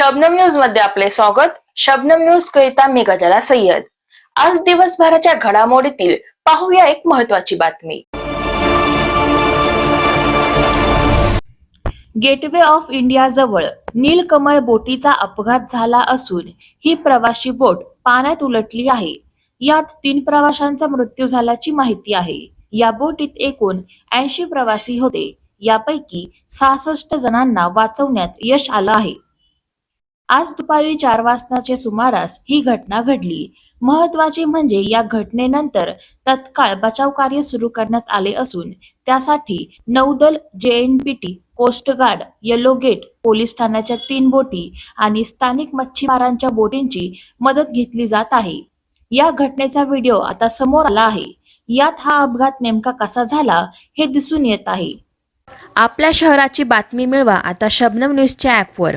शबनम न्यूजमध्ये आपले स्वागत. शबनम न्यूज करिता मी गजाला सय्यद. आज दिवसभराच्या घडामोडीतील पाहूया एक महत्वाची बातमी. गेटवे ऑफ इंडिया जवळ नीलकमळ बोटीचा अपघात झाला असून ही प्रवाशी बोट पाण्यात उलटली आहे. यात तीन प्रवाशांचा मृत्यू झाल्याची माहिती आहे. या बोटीत एकूण ऐंशी प्रवासी होते. यापैकी सहासष्ट जणांना वाचवण्यात यश आलं आहे. आज दुपारी चार वाजताच्या सुमारास ही घटना घडली. महत्त्वाचे म्हणजे या घटनेनंतर तत्काळ बचाव कार्य सुरू करण्यात आले असून त्यासाठी नौदल JNPT coast guard yellow gate police ठाण्याच्या तीन बोटी आणि स्थानिक मच्छीमारांच्या बोटींची मदत घेतली जात आहे. या घटनेचा व्हिडिओ आता समोर आला आहे. यात हा अपघात नेमका कसा झाला हे दिसून येत आहे. आपल्या शहराची बातमी मिळवा आता शबनम न्यूजच्या ॲपवर.